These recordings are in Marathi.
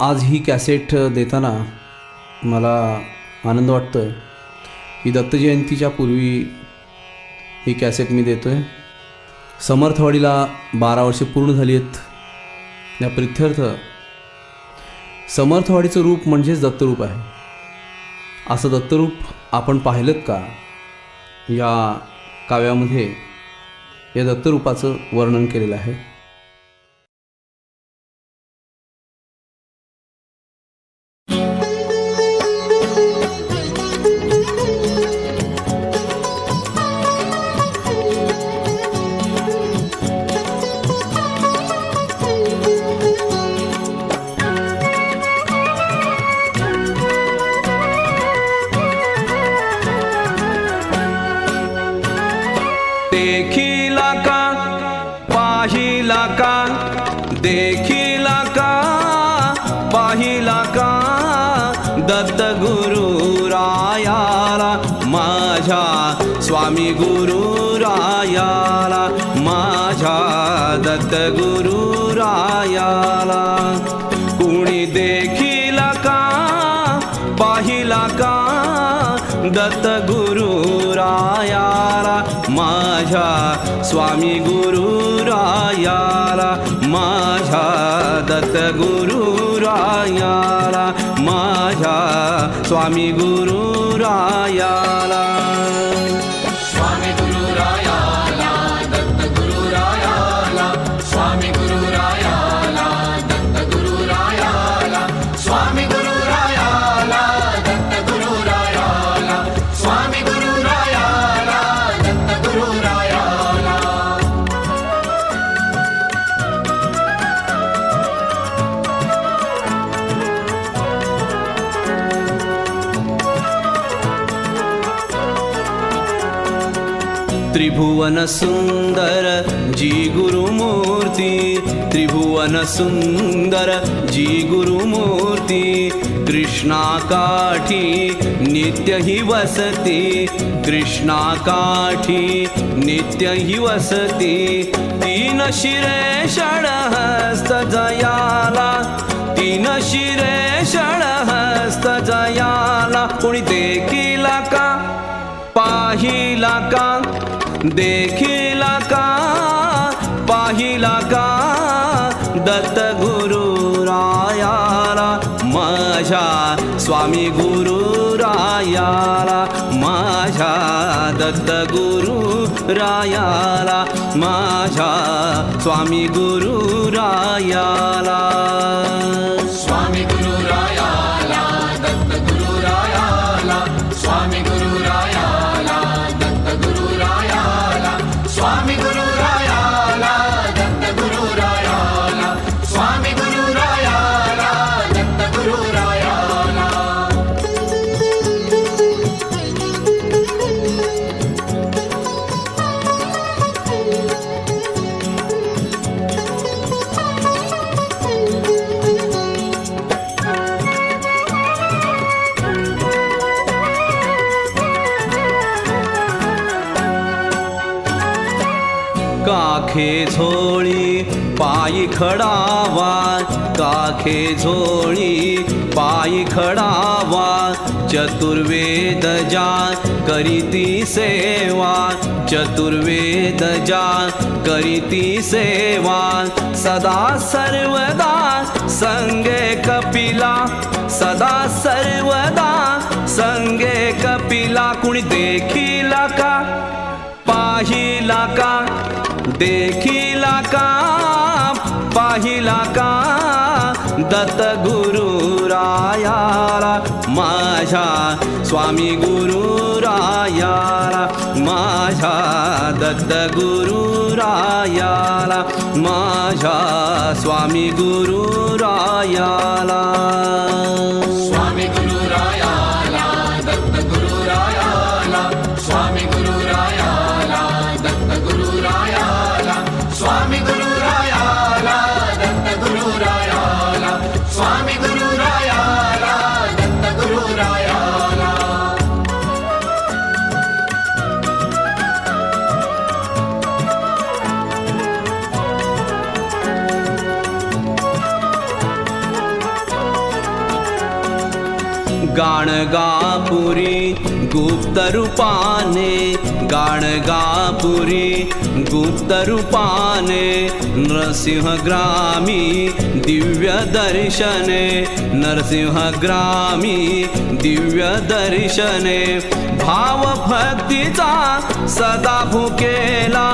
आज ही कॅसेट देताना मला आनंद वाटतो आहे की दत्तजयंतीच्या पूर्वी ही कॅसेट मी देतो आहे समर्थवाडीला बारा वर्षे पूर्ण झाली आहेत. या प्रित्यर्थ समर्थवाडीचं रूप म्हणजेच दत्तरूप आहे. असं दत्तरूप आपण पाहिलं का? या काव्यामध्ये या दत्तरूपाचं वर्णन केलेलं आहे. देखिला का? पाहिला का? स्वामी गुरु रायाला माझ्या दत्त गुरु रायाला माझ्या स्वामी गुरु रायाला. सुंदर जी गुरुमूर्ती त्रिभुवन सुंदर जी गुरुमूर्ती कृष्णा काठी नित्य ही वसती। कृष्णा काठी नित्य ही वसती। तीन शिरे षडहस्त जयाला। तीन शिरे षडहस्त जयाला। कोणी का देखिला का पाहिला का दत्त गुरु रायाला माझ्या स्वामी गुरु रायाला माझ्या दत्त गुरु रायाला माझ्या स्वामी गुरु रायाला काखे झोळी पायी खडावा. काखे झोळी पायी खडावा. चतुर्वेद जा करीती सेवा. चतुर्वेद जा करीती सेवा. सदा सर्वदा संगे कपिला. सदा सर्वदा संगे कपिला. कुणी देखिला का? पाहिला का? देखिला का पाहिला का मा मा मा मा स्वामी गुरु मा झा दत्त गुरु मा झा स्वामी गुरु गाणगापुरी गुप्त रूपाने गाणगापुरी गुप्त रूपाने नरसिंहग्रामी दिव्य दर्शने नरसिंहग्रामी दिव्य दर्शने भावभक्तीचा सदा भुकेला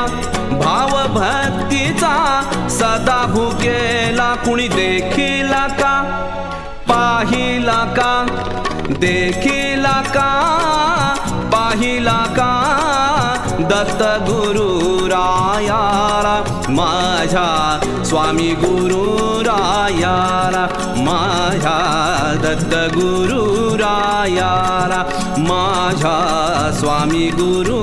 भावभक्तीचा सदा भुकेला कुणी देखीला का पाहिला का देखिला का पाहिला का दत्त गुरु रायाला माझ्या स्वामी गुरु माझ्या दत्त गुरु रायाला माझ्या स्वामी गुरु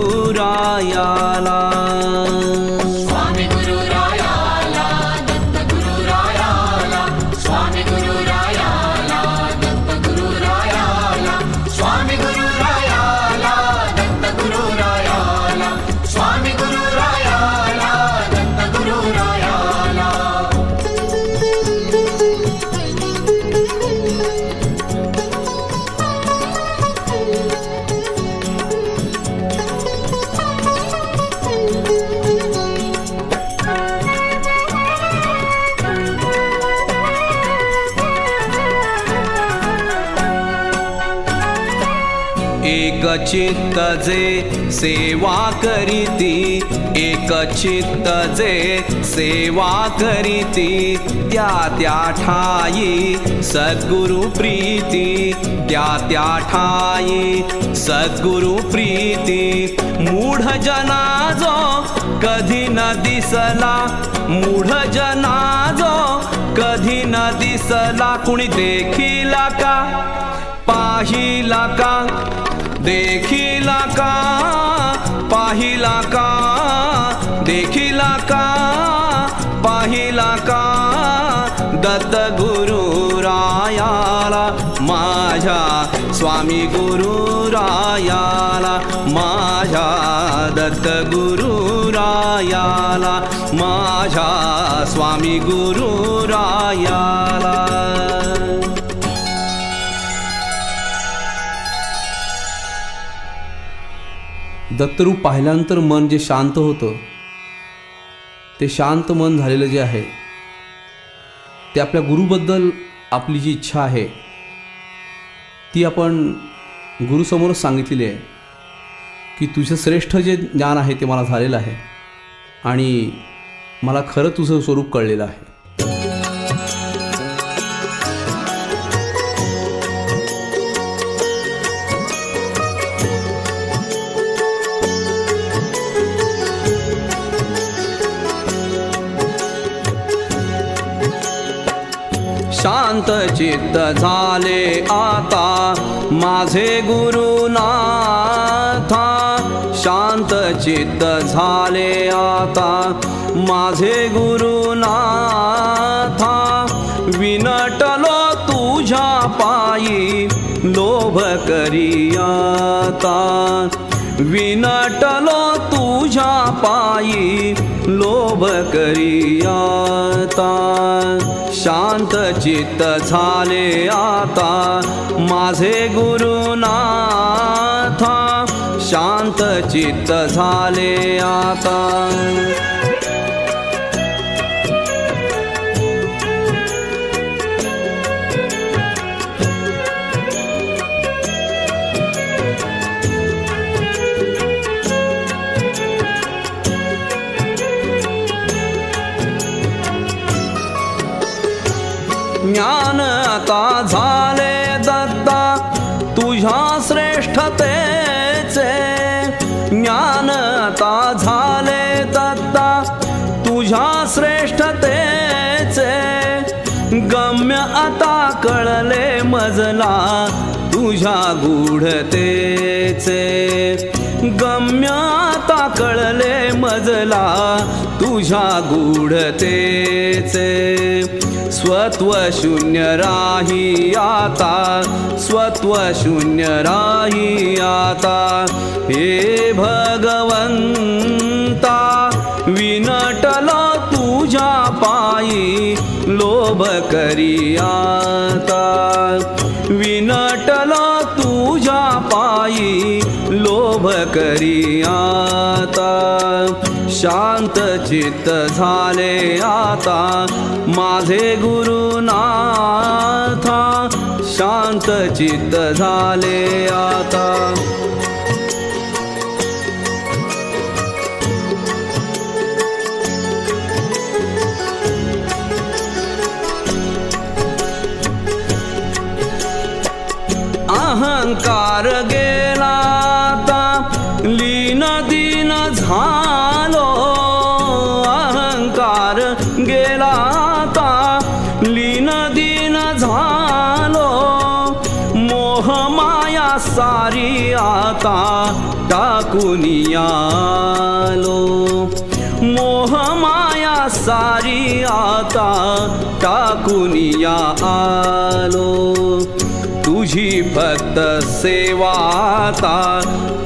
चित्त जे सेवा करीती एक चित्त जे सेवा करीती त्या त्या ठाई सद्गुरु प्रीती त्या त्या ठाई सद्गुरु प्रीती. मूढ जना जो कधी न दिसला मूढ जना जो कधी न दिसला कुणी देखिला का पाहिला का देखिला का? पाहिला का? देखिला का? पाहिला का? दत्त गुरु रायाला माझ्या स्वामी गुरु रायाला माझ्या दत्त गुरु रायाला माझ्या स्वामी गुरु रायाला. दत्तरूप पाहिल्यानंतर मन जे शांत होतं ते शांत मन झालेलं जे आहे ते आपल्या गुरुबद्दल आपली जी इच्छा आहे ती आपण गुरुसमोरच सांगितलेली आहे की तुझं श्रेष्ठ जे ज्ञान आहे ते मला झालेलं आहे आणि मला खरं तुझं स्वरूप कळलेलं आहे. शांत चित्त झाले आता. माझे गुरुनाथा शांत चित्त झाले आता. माझे गुरुनाथा विनटलो तुझ्या पायी लोभ करियाता विनटलो तुझ्या पायी लोभ करियाता शांत चित्त झाले आता माझे गुरुनाथा शांत चित्त झाले आता आता झाले दत्ता तुझ्या श्रेष्ठतेचे ज्ञान आता झाले दत्ता तुझ्या श्रेष्ठतेचे गम्य आता कळले मजला तुझ्या गूढतेचे गम्य आता कळले मजला तुझ्या गूढतेचे स्वत्व शून्य राहियाता स्त्व शून्य आता। हे भगवन्ता विनटला तूजा पा लोभरीयाता विनटला तूजा पा लोभर शांत चित्त झाले आता माझे गुरुनाथा. शांत चित्त झाले आता. अहंकार गेला आता. लीन दिन झा आता टाकून आलो मोहमाया सारी आता टाकून आलो तुझी फक्त सेवाता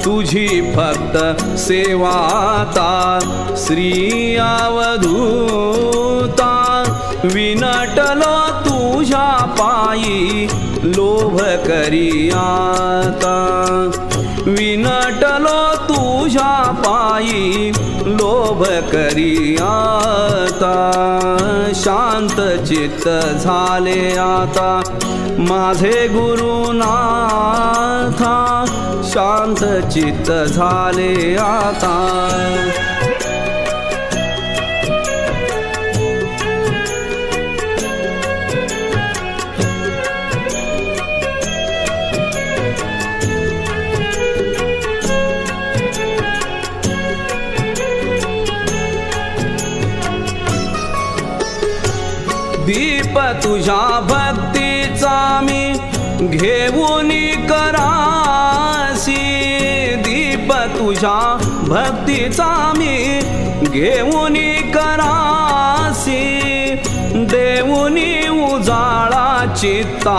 तुझी फक्त सेवाता श्री अवधूता विनटलो तुझ्या पायी लोभ करी आता। विनटलो तुझ्या पायी लोभ करी आता. शांत चित्त झाले आता. माझे गुरुनाथा शांत चित्त झाले आता. तुझ्या भक्तीचा मी घेऊन करासी. दीप तुझ्या भक्तीचा मी घेऊन करासी. देऊनी उजाळा चित्ता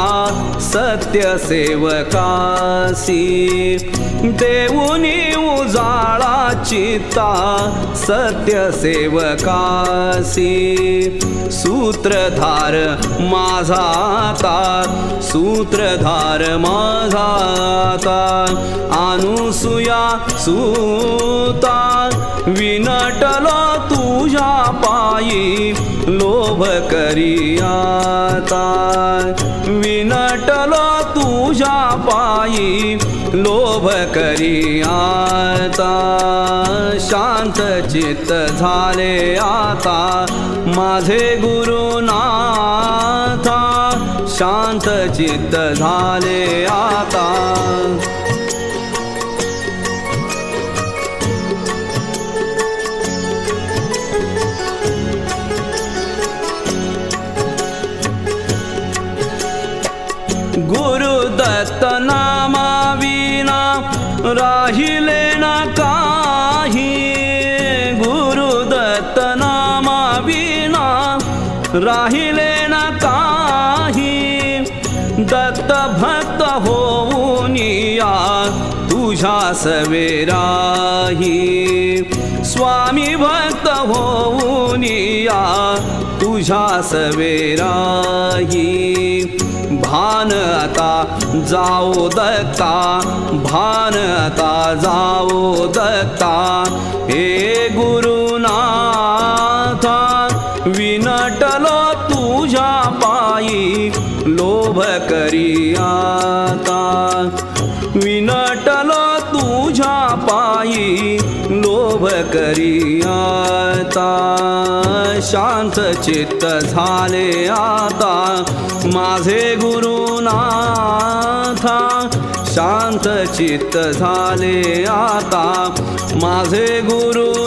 सत्य सेवकासी देऊनी उजाळा चित्ता सत्य सेवकासी सूत्रधार माझा ता सूत्रधार माझा आता. अनुसुया सूता विनटला तुझ्या पायी लोभ करियाता विनटला तुझ्या पायी लोभ करी आता शांत चित्त झाले आता माझे गुरुनाथा शांत चित्त झाले आता राहिले ना काही. गुरुदत्त नामा विना राहिले ना काही. दत्त भक्त होऊन या तुझ्या सवेराही स्वामी भक्त होऊन या तुझ्या सवेराही भान आता जाओ दत्ता भान आता जाओ दत्ता. हे गुरुनाथा विनटलो तुझ्या पायी लोभ करी आता. विनटलो तुझ्या पायी लोभ करी आता शांत चित्त झाले आता। माझे गुरुनाथा शांत चित्त झाले आता। माझे गुरुनाथा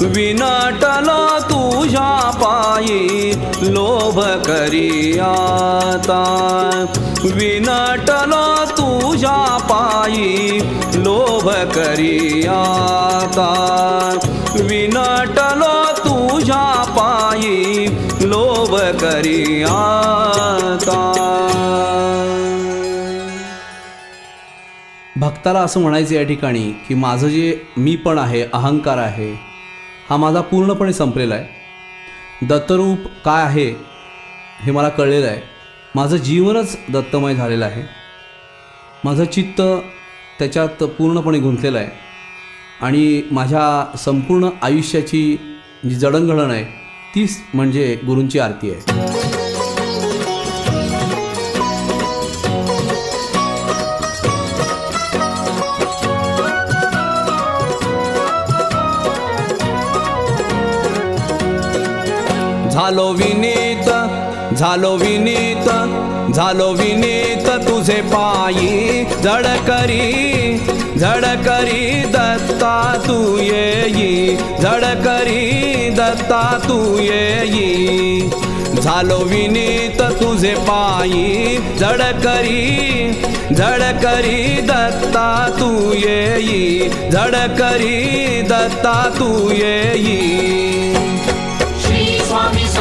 विनटलो तुझ्या पायी लोभ करी आता। विनटलो तुझ्या पायी लोभ करी आता. विनटलो तुझ्या पायी लोभ करी आता. भक्ताला असं म्हणायचं या ठिकाणी की माझं जे मी पण आहे अहंकार आहे हा माझा पूर्णपणे संपलेला आहे. दत्तरूप काय आहे हे मला कळलेलं आहे. माझं जीवनच दत्तमय झालेलं आहे. माझं चित्त त्याच्यात पूर्णपणे गुंतलेलं आहे. आणि माझ्या संपूर्ण आयुष्याची जी जडणघडण आहे तीच म्हणजे गुरूंची आरती आहे. झालो विनीत झालो विनीत झालो विनीत तुझे पायी. झडकरी झडकरी दत्ता तू येई. झडकरी दत्ता तू येई. झालो विनीत तुझे पायी. झडकरी झडकरी दत्ता तू येई. झडकरी दत्ता तू येई.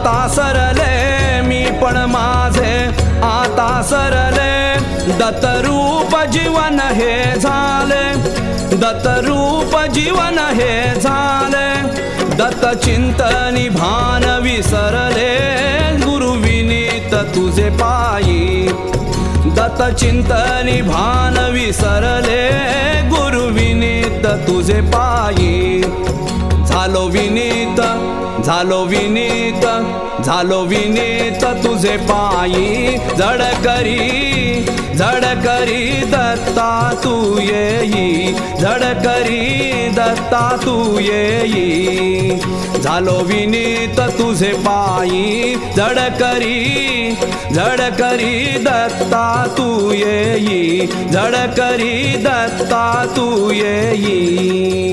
आता सरले मी पण माझे. आता सरले दत्तरूप जीवन हे झाले. दत्तरूप जीवन हे झाले. दत्त चिंतनी भान विसरले. गुरुविनीत तुझे पायी. दत्त चिंतनी भान विसरले. गुरुविनीत तुझे पायी. झालो विनीत झालो विनीत झालो विनीत तुझे पायी. जड करी झड करी दत्ता तू येई. झडकरी दत्ता तू येई. झालो विनीत तुझे पायी. जड करी दत्ता तू येई. झडकरी दत्ता तू येई.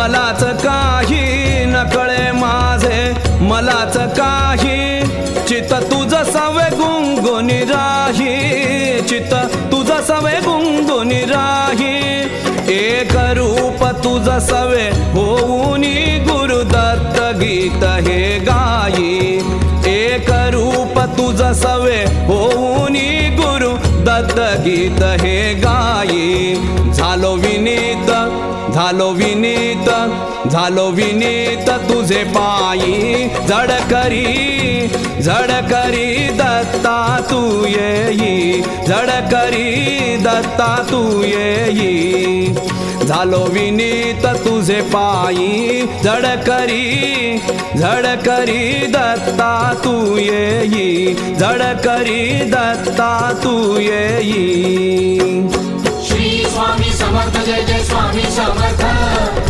मलाच काही नकळे माझे मलाच काही. चित तुझ सवे गुंगुनी राही. चित तुझ सवे गुंगुनी राही. एक रूप तुझ सवे होऊनी गुरुदत्त गीत हे गाई. एक रूप तुझ सवे होऊनी गुरु दत्त गीत हे गाई. झालो विनीत झालो विनीत. झालो विनीत तुझे पायी. झडकरी झडकरी दत्ता तू येई. झडकरी दत्ता तू येई. झालो विनीत तुझे पायी. झडकरी झडकरी दत्ता तू येई. झडकरी दत्ता तू येई. श्री स्वामी समर्थ जय जय स्वामी समर्थ. श्री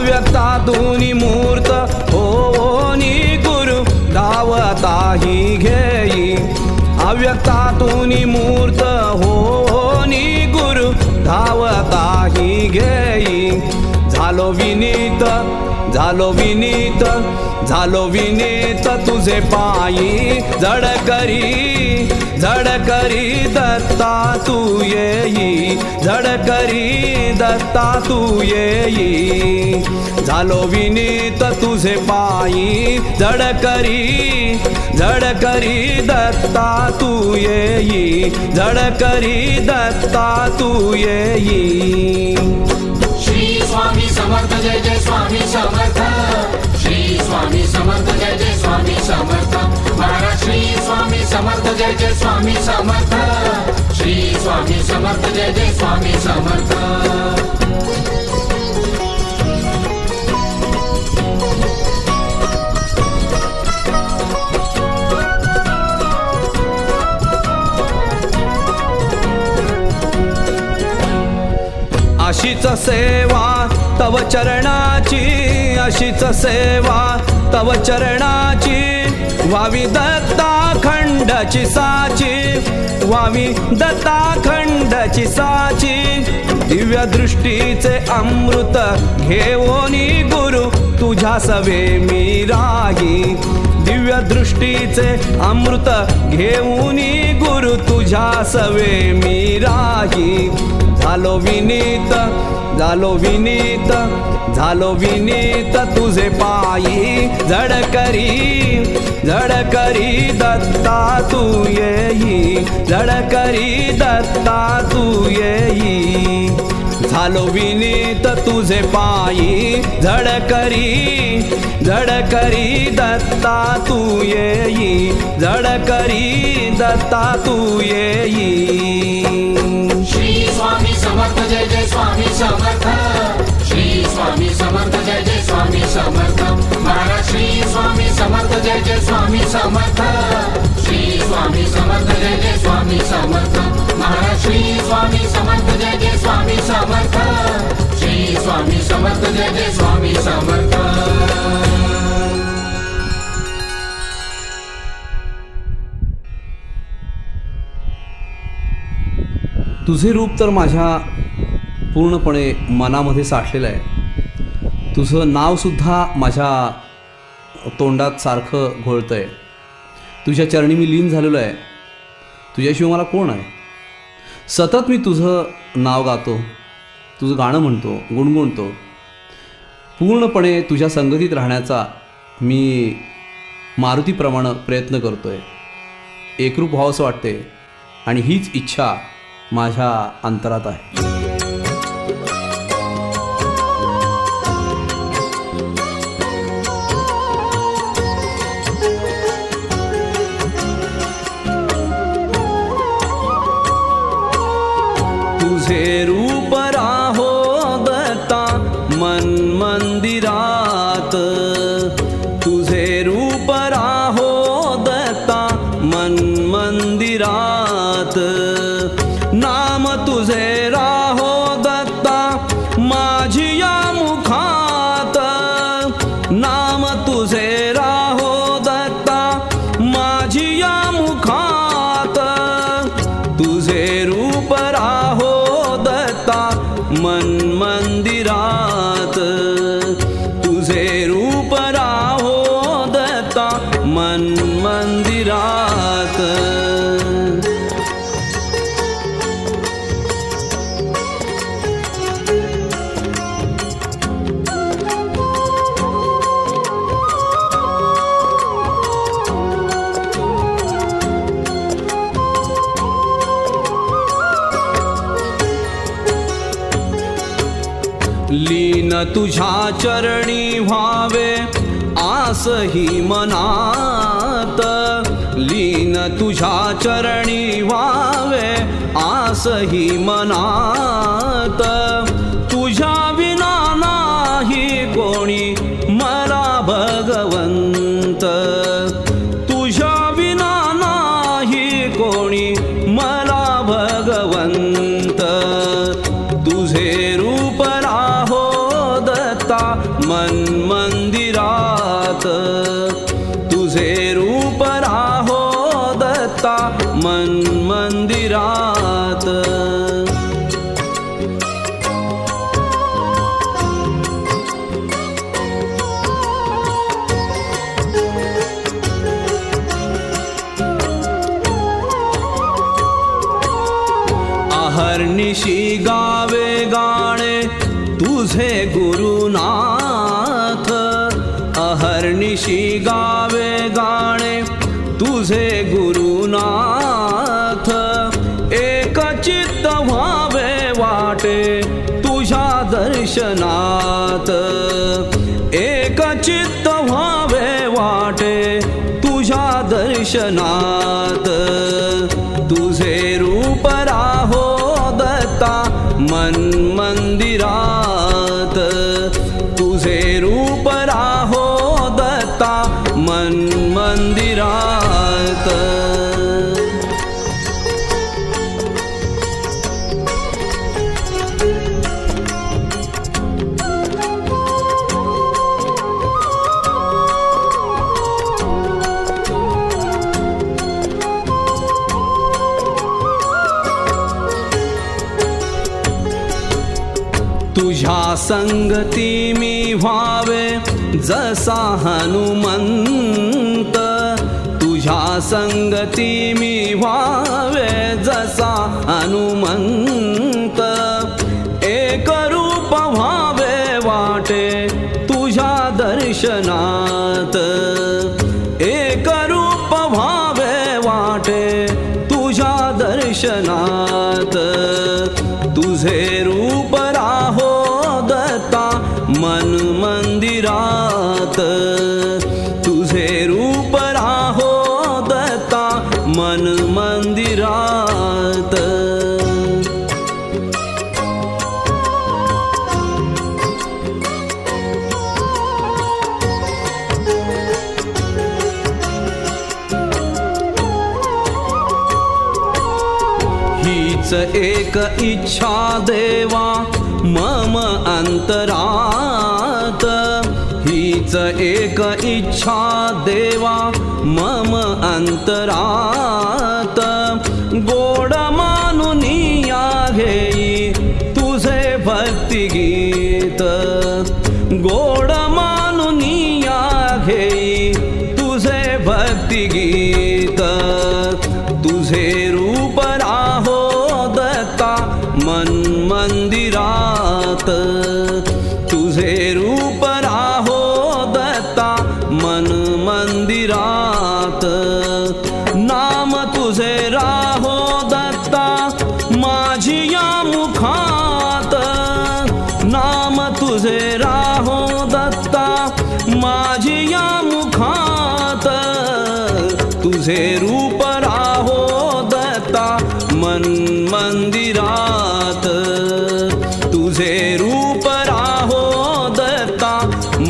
अव्यक्तातून मूर्त. हो, होनी गुरु धावताही घेई. अव्यक्तातून मूर्त. हो, होनी गुरु धावताही घेई. झालो विनीत झालो विनीत झालो विनीत तुझे पायी. झडकरी झडकरी दत्ता तू येई. झडकरी दत्ता तू येई. झालो विनीत तुझे पायी. झडकरी झडकरी दत्ता तू येई. झडकरी दत्ता तू येई. श्री स्वामी समर्थ जय जय स्वामी समर्थ. श्री स्वामी समर्थ जय जय स्वामी समर्थ. समर्थ जय जय स्वामी समर्थ. श्री स्वामी समर्थ जय जय स्वामी समर्थ. अशीच सेवा तव चरणाची अशीच सेवा तव चरणाची वावी दत्ता खंडची साची वावी दत्ता खंडची साची. दिव्य दृष्टीचे अमृत घेऊनी गुरु तुझ्या सवे मी राही. दिव्य दृष्टीचे अमृत घेऊनी गुरु तुझ्या सवे मी राही. झालो विनीत झालो विनीत झालो विनीत तुझे पायी. झडकरी झडकरी दत्ता तू येई. झडकरी दत्ता तू येई. झालो विनीत तुझे पायी. झडकरी झडकरी दत्ता तू येई. झडकरी दत्ता तू येई. समर्थ जय जय स्वामी समर्थ. श्री स्वामी समर्थ जय जय स्वामी समर्थ. महाराज श्री स्वामी समर्थ जय जय स्वामी समर्थ. श्री स्वामी समर्थ जय जय स्वामी समर्थ. तुझे रूप तर माझ्या पूर्णपणे मनामध्ये साठलेलं आहे. तुझं नावसुद्धा माझ्या तोंडात सारखं घोळतं आहे तुझ्या चरणी मी लीन झालेलो आहे. तुझ्याशिवाय मला कोण आहे? सतत मी तुझं नाव गातो. तुझं गाणं म्हणतो गुणगुणतो. पूर्णपणे तुझ्या संगतीत राहण्याचा मी मारुतीप्रमाणे प्रयत्न करतो आहे एकरूप व्हावंसं वाटते आणि हीच इच्छा माझ्या अंतरात आहे. मन्दिरात् तुझ्या चरणी व्हावे आस ही मनात. लीन तुझ्या चरणी व्हावे आस ही मनात. तुझ्या विना नाही कोणी मला भगवंत. तुझ्या विना नाही कोणी मला दर्शनात तुझे रूप राहो दत्ता मन मिरा संगती मी व्हावे जसा हनुमंत. तुझ्या संगती मी व्हावे जसा हनुमंत. एक इच्छा देवा मम अन्तरात्। हीच एक इच्छा देवा मम अन्तरात्। गोड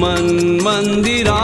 मन्मन्दिरा